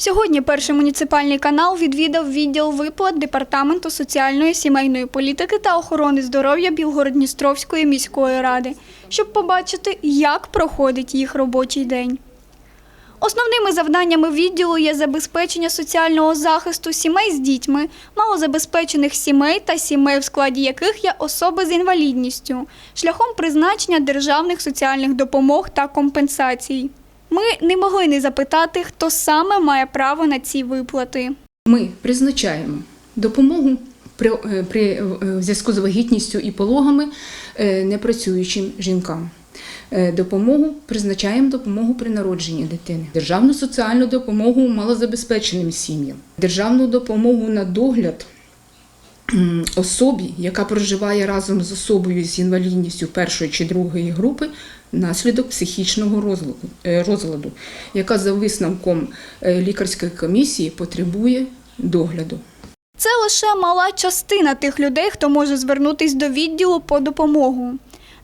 Сьогодні перший муніципальний канал відвідав відділ виплат Департаменту соціальної сімейної політики та охорони здоров'я Білгород-Дністровської міської ради, щоб побачити, як проходить їх робочий день. Основними завданнями відділу є забезпечення соціального захисту сімей з дітьми, малозабезпечених сімей та сімей, в складі яких є особи з інвалідністю, шляхом призначення державних соціальних допомог та компенсацій. Ми не могли не запитати, хто саме має право на ці виплати. Ми призначаємо допомогу при, е, при е, в зв'язку з вагітністю і пологами е, непрацюючим жінкам. Допомогу призначаємо допомогу при народженні дитини, державну соціальну допомогу малозабезпеченим сім'ям, державну допомогу на догляд особі, яка проживає разом з особою з інвалідністю першої чи другої групи внаслідок психічного е, розладу яка за висновком е, лікарської комісії потребує догляду. Це лише мала частина тих людей, хто може звернутись до відділу по допомогу.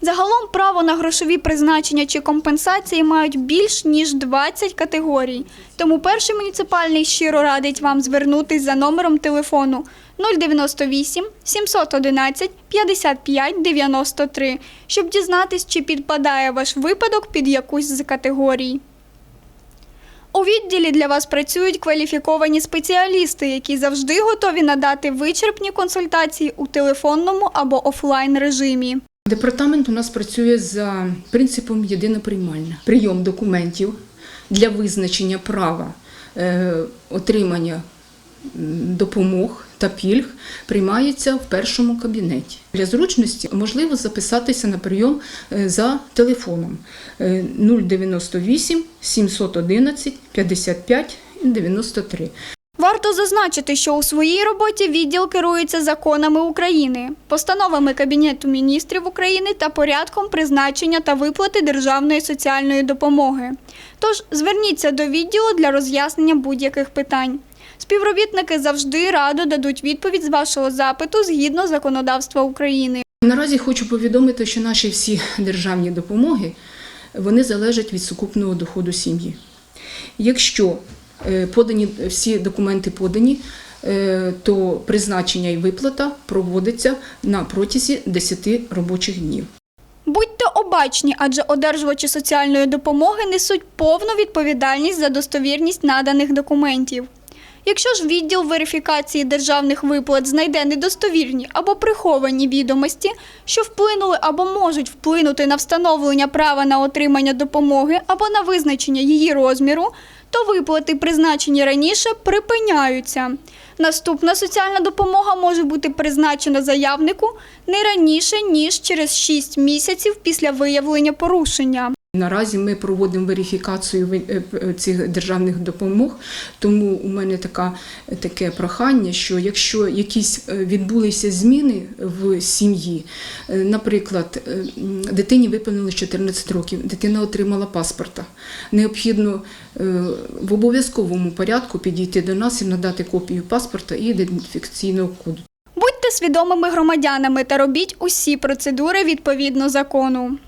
Загалом право на грошові призначення чи компенсації мають більш ніж 20 категорій. Тому перший муніципальний щиро радить вам звернутись за номером телефону 098 711 55 93, щоб дізнатись, чи підпадає ваш випадок під якусь з категорій. У відділі для вас працюють кваліфіковані спеціалісти, які завжди готові надати вичерпні консультації у телефонному або офлайн режимі. Департамент у нас працює за принципом єдина приймальна. Прийом документів для визначення права е, отримання допомог та пільг приймається в першому кабінеті. Для зручності можливо записатися на прийом е, за телефоном е, 098 711 55 93. Варто зазначити, що у своїй роботі відділ керується законами України, постановами Кабінету міністрів України та порядком призначення та виплати державної соціальної допомоги. Тож зверніться до відділу для роз'яснення будь-яких питань. Співробітники завжди радо дадуть відповідь з вашого запиту згідно законодавства України. Наразі хочу повідомити, що наші всі державні допомоги вони залежать від сукупного доходу сім'ї. Якщо подані всі документи подані, е, то призначення і виплата проводиться на протязі 10 робочих днів. Будьте обачні, адже одержувачі соціальної допомоги несуть повну відповідальність за достовірність наданих документів. Якщо ж відділ верифікації державних виплат знайде недостовірні або приховані відомості, що вплинули або можуть вплинути на встановлення права на отримання допомоги або на визначення її розміру, то виплати, призначені раніше, припиняються. Наступна соціальна допомога може бути призначена заявнику не раніше ніж через 6 місяців після виявлення порушення. Наразі ми проводимо верифікацію е, е, цих державних допомог, тому у мене така, таке прохання, що якщо якісь е, відбулися зміни в сім'ї, наприклад, дитині виповнилось 14 років, дитина отримала паспорта, необхідно в обов'язковому порядку підійти до нас і надати копію паспорта і ідентифікаційного коду. Будьте свідомими громадянами та робіть усі процедури відповідно закону.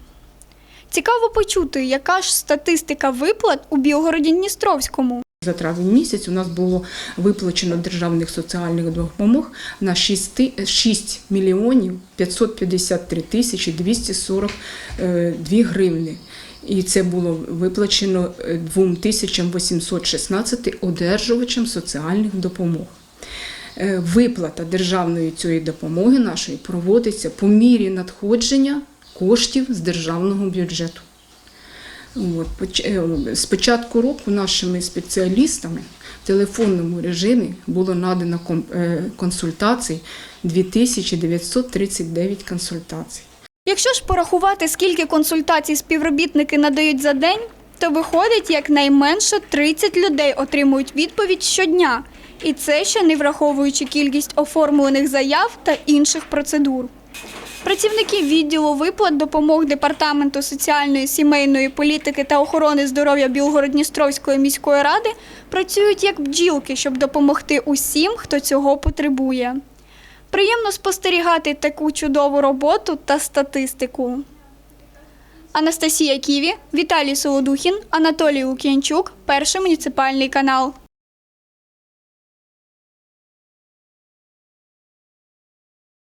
Цікаво почути, яка ж статистика виплат у Білгороді Дністровському. За травень місяць у нас було виплачено державних соціальних допомог на 6, 6 мільйонів 553 тисячі 242 гривни. І це було виплачено е, 2816 одержувачам соціальних допомог. Е, Виплата державної цієї допомоги нашої проводиться по мірі надходження коштів з державного бюджету. От, е, З року нашими спеціалістами в телефонному режимі було надано е, консультацій 2939 консультацій. Якщо ж порахувати, скільки консультацій співробітники надають за день, то виходить, якнайменше 30 людей отримують відповідь щодня. І це ще не враховуючи кількість оформлених заяв та інших процедур. Працівники відділу виплат допомог Департаменту соціальної сімейної політики та охорони здоров'я Білгород-Дністровської міської ради працюють як бджілки, щоб допомогти усім, хто цього потребує. Приємно спостерігати таку чудову роботу та статистику. Анастасія Ківі, Віталій Солодухін, Анатолій Лук'янчук, перший муніципальний канал.